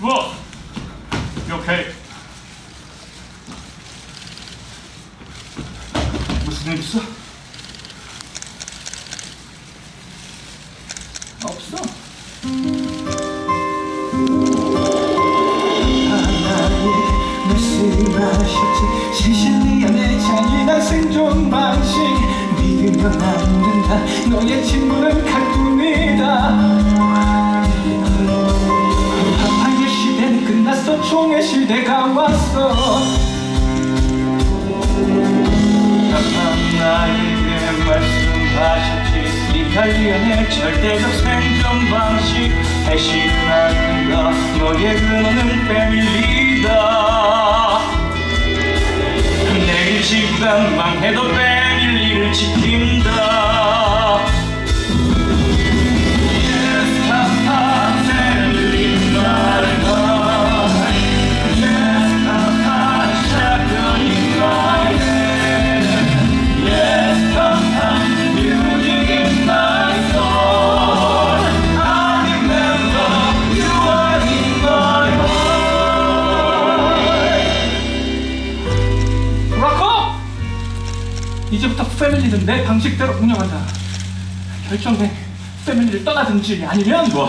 boss. You okay? 무슨 일 있어? 없어. 하나의 말씀하셨지 시신이 안에 잔인한 생존 방식 믿으면 안 된다 너의 친구는 칼뚱이다 총의 시대가 왔어. 나에게 말씀하셨지 이탈리안의 절대적 생존 방식. 해시는 않는다 너의 근원을 빼밀리 이제부터 패밀리는 내 방식대로 운영한다. 결정해. 패밀리를 떠나든지 아니면 뭐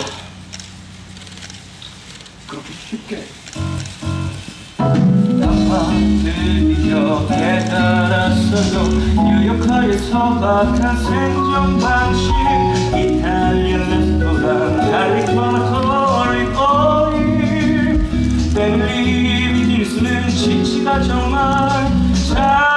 그렇게 쉽게 나만들여 깨달았어요 뉴욕커의 소박한 생존 방식 이탈리안 레스토랑 카리토나 토리 오일 패밀리 비즈니스는 지치가 정말 잘